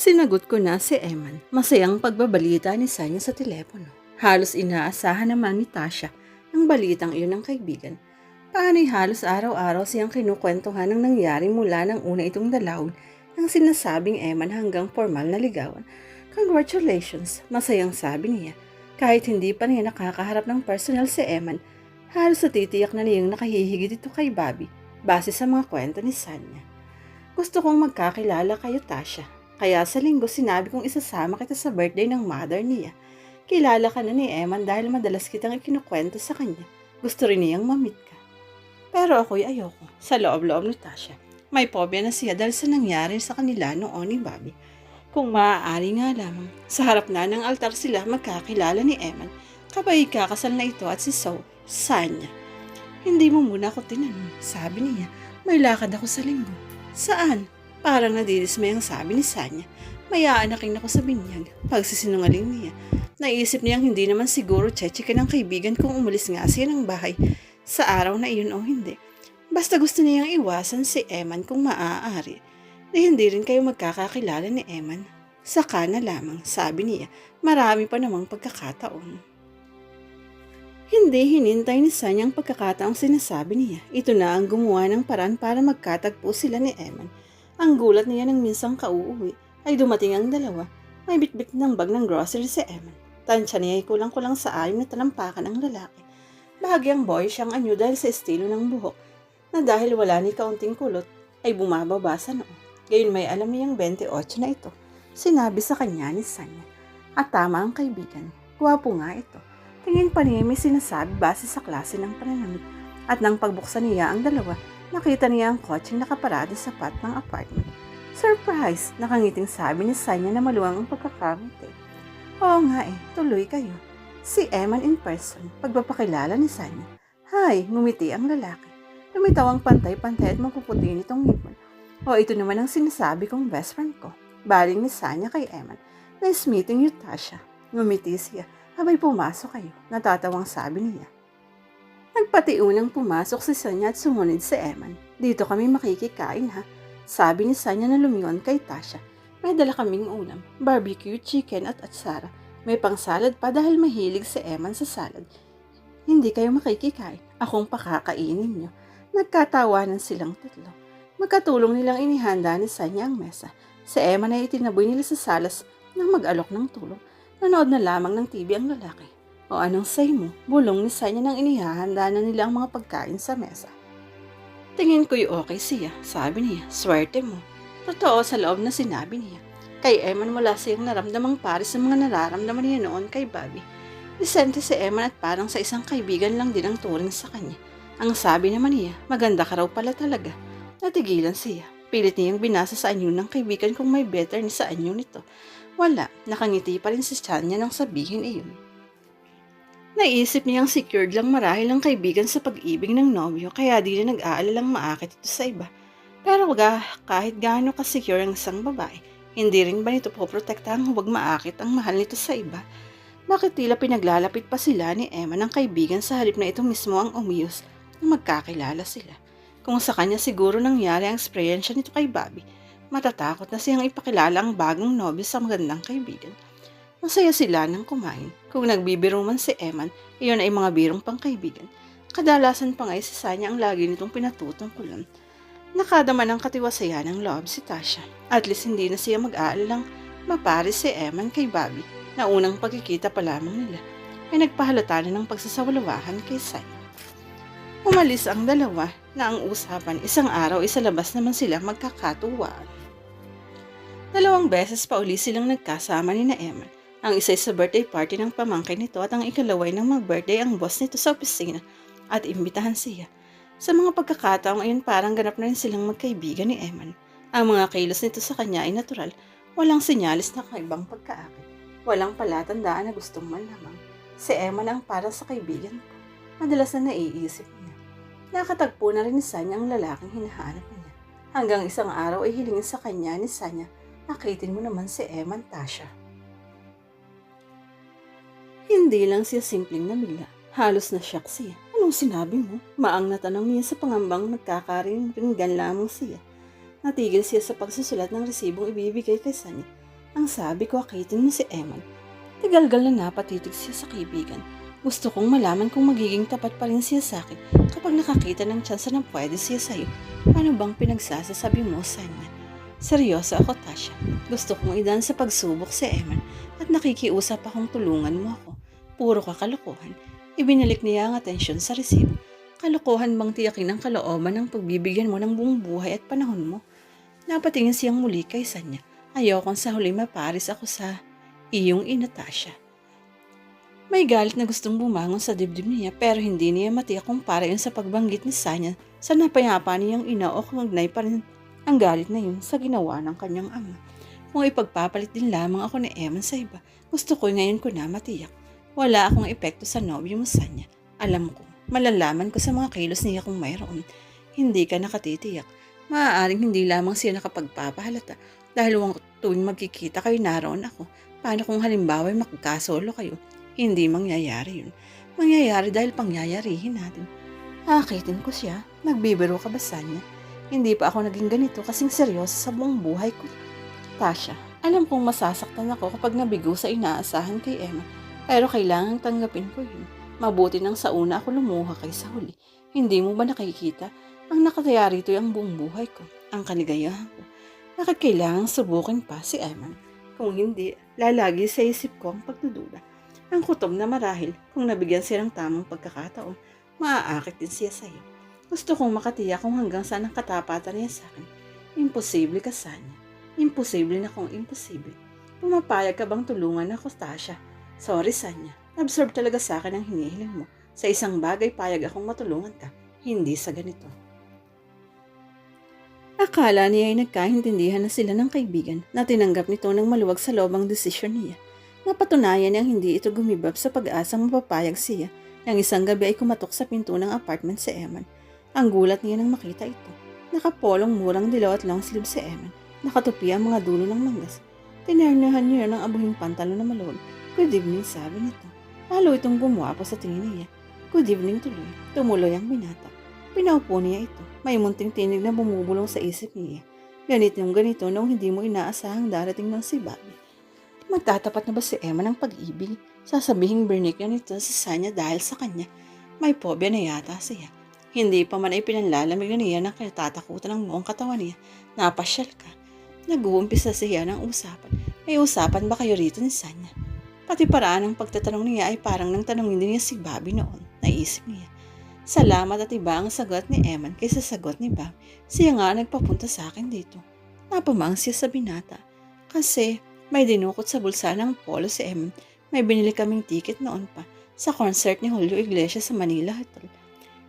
Sinagot ko na si Eman. Masayang pagbabalita ni Sanya sa telepono. Halos inaasahan naman ni Tasha ang balitang iyon ng kaibigan. Paano'y halos araw-araw siyang kinukwentuhan ng nangyari mula ng una itong dalawon ng sinasabing Eman hanggang formal na ligawan. Congratulations, masayang sabi niya. Kahit hindi pa niya nakakaharap ng personal si Eman, halos natitiyak na niyang nakahihigit ito kay Bobby base sa mga kwento ni Sanya. Gusto kong magkakilala kayo, Tasha. Kaya sa linggo sinabi kong isasama kita sa birthday ng mother niya. Kilala ka na ni Eman dahil madalas kitang ikinukwento sa kanya. Gusto rin niyang mamit ka. Pero ako'y ayoko. Sa loob-loob ni Tasha. May pobya na siya dahil sa nangyari sa kanila noon ni Bobby. Kung maaari nga lamang, sa harap na ng altar sila magkakilala ni Eman kapag ikakasal na ito at si So, Sanya. Hindi mo muna ako tinanong, sabi niya. May lakad ako sa linggo. Saan? Parang nadidismay ang sabi ni Sanya. May aanakin ako sa binyag. Pagsisinungaling niya. Naisip niyang hindi naman siguro tsetsika ng kaibigan kung umalis nga siya ng bahay sa araw na iyon o hindi. Basta gusto niyang iwasan si Eman kung maaari. Di hindi rin kayo magkakakilala ni Eman. Saka na lamang, sabi niya, marami pa namang pagkakataon. Hindi hinintay ni Sanya ang pagkakataong sinasabi niya. Ito na ang gumawa ng paraan para magkatagpo sila ni Eman. Ang gulat niya nang minsang kauuwi ay dumating ang dalawa. May bitbit ng bag ng grocery si Eman. Tansya niya ay kulang-kulang sa alim na talampakan ng lalaki. Bahagyang boy siyang anyo dahil sa estilo ng buhok na dahil wala ni kaunting kulot ay bumababa sa noo. May alam niyang 28 na ito. Sinabi sa kanya ni Sanya. At tama ang kaibigan. Gwapo nga ito. Tingin pa niya may sinasabi base sa klase ng pananamit. At nang pagbuksan niya ang dalawa, nakita niya ang kotseng nakaparada sa pat ng apartment. Surprise! Nakangiting sabi ni Sanya na maluwang ang pagkakamiti. Oo nga eh, tuloy kayo. Si Eman in person, pagpapakilala ni Sanya. Hi, ngumiti ang lalaki. Lumitaw ang pantay-pantay at mapuputi nitong ngipon. O ito naman ang sinasabi kong best friend ko. Baling ni Sanya kay Eman. Nice meeting you, Tasha. Ngumiti siya. Abay pumasok kayo. Natatawang sabi niya. Nagpatiunang pumasok si Sanya at sumunod si Eman. Dito kami makikikain ha. Sabi ni Sanya na lumingon kay Tasha. May dala kaming ulam, barbecue, chicken at atsara. May pang salad pa dahil mahilig si Eman sa salad. Hindi kayo makikikain. Akong pakakainin nyo. Nagkatawanan silang tatlo. Magkatulong nilang inihanda ni Sanya ang mesa. Si Eman ay itinaboy nila sa salas nang mag-alok ng tulong. Nanood na lamang ng TV ang lalaki. O anong say mo? Bulong ni Sanya nang inihahanda na nila ang mga pagkain sa mesa. Tingin ko'y okay siya, sabi niya. Swerte mo. Totoo sa loob na sinabi niya. Kay Eman wala siyang naramdamang pares sa mga nararamdaman niya noon kay Bobby. Disente si Eman at parang sa isang kaibigan lang din ang turing sa kanya. Ang sabi naman niya, maganda ka raw pala talaga. Natigilan siya. Pilit niyang binasa sa anyo ng kaibigan kung may better ni sa anyo nito. Wala, nakangiti pa rin si Chanya nang sabihin iyon. Naisip niyang secured lang marahil ang kaibigan sa pag-ibig ng nobyo kaya di na nag-aalalang maakit ito sa iba. Pero ga, kahit gaano ka-secure ang isang babae, hindi rin ba nito poprotektahan huwag maakit ang mahal nito sa iba? Bakit tila pinaglalapit pa sila ni Emma ng kaibigan sa halip na ito mismo ang umiyos na magkakilala sila? Kung sa kanya siguro nangyari ang experience nito kay Bobby, matatakot na siyang ipakilala ang bagong nobyo sa magandang kaibigan. Masaya sila nang kumain. Kung nagbibiro man si Eman, iyon ay mga birong pangkaibigan. Kadalasan pa nga si Sanya ang lagi nitong pinatutungkulan. Nakadama ng katiwasayan ng loob si Tasha. At least hindi na siya mag-aalalang maparis si Eman kay Bobby na unang pagkikita pa lamang nila ay nagpahalata na ng pagsasawalawahan kay Sanya. Umalis ang dalawa na ang usapan isang araw isa labas naman sila magkakatuwaan. Dalawang beses pa uli silang nagkasama ni na Eman. Ang isa sa birthday party ng pamangkin nito at ang ikalaway ng mag-birthday ang boss nito sa opisina at imbitahan siya. Sa mga pagkakataong ayun parang ganap na rin silang magkaibigan ni Eman. Ang mga kilos nito sa kanya ay natural, walang sinyalis na kaibang pagkaakit. Walang palatandaan na gustong manlamang. Si Eman ang para sa kaibigan ko. Madalas na naiisip niya. Nakatagpo na rin ni Sanya ang lalaking hinahanap niya. Hanggang isang araw ay hilingin sa kanya ni Sanya, nakitin mo naman si Eman Tasha. Hindi lang siya simpleng namila. Halos na shock siya. Anong sinabi mo? Maang natanong niya sa pangambang nagkakaringgan lamang siya. Natigil siya sa pagsusulat ng resibong ibibigay kay Sanya. Ang sabi ko, akitin mo si Eman. Tagalgal na napatitig siya sa kaibigan. Gusto kong malaman kung magiging tapat pa rin siya sa akin kapag nakakita ng tsansa na pwede siya sa'yo. Paano bang pinagsasasabi mo sa kanya? Seryoso ako, Tasha. Gusto kong idan sa pagsubok si Eman at nakikiusap akong tulungan mo ako. Puro ka kalokohan. Ibinalik niya ang atensyon sa resibo. Kalokohan bang tiyakin ang kalooban ng pagbibigyan mo ng buong buhay at panahon mo? Napatingin siyang muli kay Sanya. Ayokong sa huli maparis ako sa iyong ina, Tasha. May galit na gustong bumangon sa dibdib niya pero hindi niya matiyak kung para yun sa pagbanggit ni Sanya sa napayapa niyang ina o kung magnay pa rin ang galit na yun sa ginawa ng kanyang ama. Kung ipagpapalit din lamang ako ni Eman sa iba, gusto ko ngayon ko na matiyak. Wala akong epekto sa nobyo mo Sanya. Alam ko, malalaman ko sa mga kilos niya kung mayroon. Hindi ka nakatitiyak. Maaaring hindi lamang siya nakapagpapahalata dahil tuwing magkikita kayo naroon ako. Paano kung halimbawa magkasolo kayo? Hindi mangyayari yun. Mangyayari dahil pangyayarihin natin. Akitin ko siya. Nagbibiro ka ba sa niya? Hindi pa ako naging ganito kasing seryoso sa buong buhay ko. Tasha, alam kong masasaktan ako kapag nabigo sa inaasahan kay Emma. Pero kailangan tanggapin ko yun. Mabuti nang sa una ako lumuha kaysa huli. Hindi mo ba nakikita? Ang nakataya rito ang buong buhay ko. Ang kaligayahan ko. Bakit kailangang subukin pa si Eman? Kung hindi, lalagi sa isip ko ang pagdududa. Ang kutob na marahil, kung nabigyan siya ng tamang pagkakataon, maaakit din siya sa'yo. Gusto kong makatiya kung hanggang saan ang katapatan niya sa akin. Imposible ka sana. Imposible na kung imposible. Pumapayag ka bang tulungan ako, Tasha? Sorry, Sanya. Absorb talaga sa akin ang hinihiling mo. Sa isang bagay, payag akong matulungan ka. Hindi sa ganito. Akala niya ay nagkaintindihan na sila ng kaibigan na tinanggap nito ng maluwag sa loob ang desisyon niya. Napatunayan niyang hindi ito gumibab sa pag-asang mapapayag siya nang isang gabi ay kumatok sa pinto ng apartment si Eman. Ang gulat niya nang makita ito. Nakapolong murang dilaw at long sleeve si Eman. Nakatupi ang mga dulo ng manggas. Tinernahan niya ng abuhing pantalo na maluwag. Good evening, sabi nito. Lalo itong gumwapo sa tingin niya. Good evening tuloy. Tumuloy ang binata. Pinaupo niya ito. May munting tinig na bumubulong sa isip niya. Ganit yung ganito nung hindi mo inaasahang darating ng si Bobby. Magtatapat na ba si Emma ng pag-ibig? Sasabihin bernik na nito sa Sanya dahil sa kanya. May pobya na yata siya. Hindi pa man ay pinanlalamig na niya ng kinatatakutan ng buong katawan niya. Napasyal ka. Nag-uumpisa siya ng usapan. May usapan ba kayo rito ni Sanya? Pati paraan ng pagtatanong niya ay parang nang tanongin din niya si Bobby noon. Naisip niya. Salamat at iba ang sagot ni Eman kaysa sagot ni Bob. Siya nga nagpapunta sa akin dito. Napamang siya sa binata. Kasi may dinukot sa bulsa ng polo si Eman. May binili kaming ticket noon pa sa concert ni Julio Iglesias sa Manila Hotel.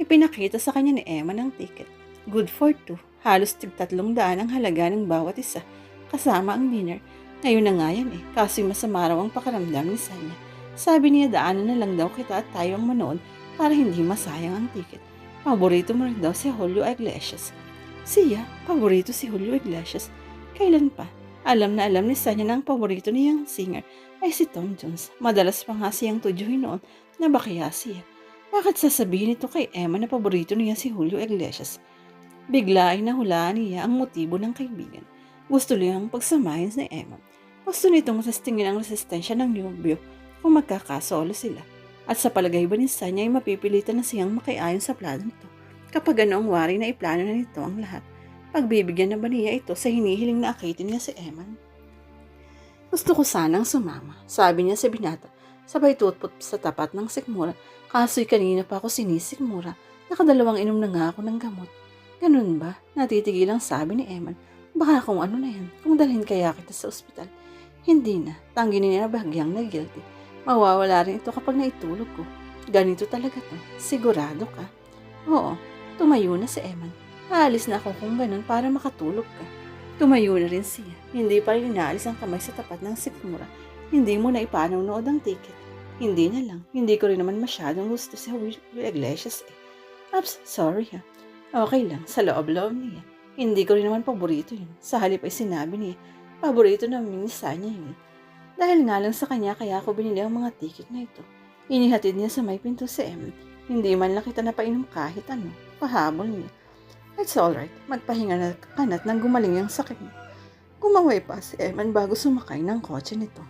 Ipinakita sa kanya ni Eman ang ticket. Good for two. Halos tig tatlong daan ang halaga ng bawat isa. Kasama ang dinner. Ngayon na nga yan eh. Kasi masama raw ang pakaramdam ni Sanya. Sabi niya daanan na lang daw kita at tayo ang manood para hindi masayang ang ticket. Paborito mo rin daw si Julio Iglesias. Siya, paborito si Julio Iglesias. Kailan pa? Alam na alam ni Sanya na ang paborito niyang singer ay si Tom Jones. Madalas pa nga siyang tudyuhin noon na bakya siya. Bakit sasabihin ito kay Emma na paborito niya si Julio Iglesias? Bigla ay nahulaan niya ang motibo ng kaibigan. Gusto niyang pagsamahin ni Emma. Gusto nitong sastingin ang resistensya ng niyobyo kung magkakasolo sila. At sa palagay ba ni Sanya ay mapipilitan na siyang makiayon sa plano nito. Kapag ganoong wari na iplano na nito ang lahat, pagbibigyan na ba niya ito sa hinihiling na akitin niya si Eman? Gusto ko sanang sumama, sabi niya sa binata, sabay tutpot sa tapat ng sikmura, kaso'y kanina pa ako sinisikmura, nakadalawang inom na nga ako ng gamot. Ganun ba? Natitigil ang sabi ni Eman. Baka kung ano na yan, kung dalhin kaya kita sa ospital. Hindi na, tangginin na bahagyang na guilty. Mawawala rin ito kapag naitulog ko. Ganito talaga to. Sigurado ka? Oo, tumayo na si Eman. Aalis na ako kung ganun para makatulog ka. Tumayo na rin siya. Hindi pa rin inaalis ang kamay sa tapat ng sikmura. Hindi mo na ipanonood ang ticket. Hindi na lang. Hindi ko rin naman masyadong gusto si Julio Iglesias eh. Ups, sorry ha. Okay lang, sa loob-loob niya. Hindi ko rin naman paborito yun. Sa halip ay sinabi niya, paborito na minisa niya yun. Dahil nga lang sa kanya kaya ako binili ang mga ticket na ito. Inihatid niya sa may pinto si Em. Hindi man lang kita napainom kahit ano. Pahabol niya. It's alright. Magpahinga na ka na't nang gumaling ang sakit mo. Kumaway pa si Eman bago sumakay ng kotse nito.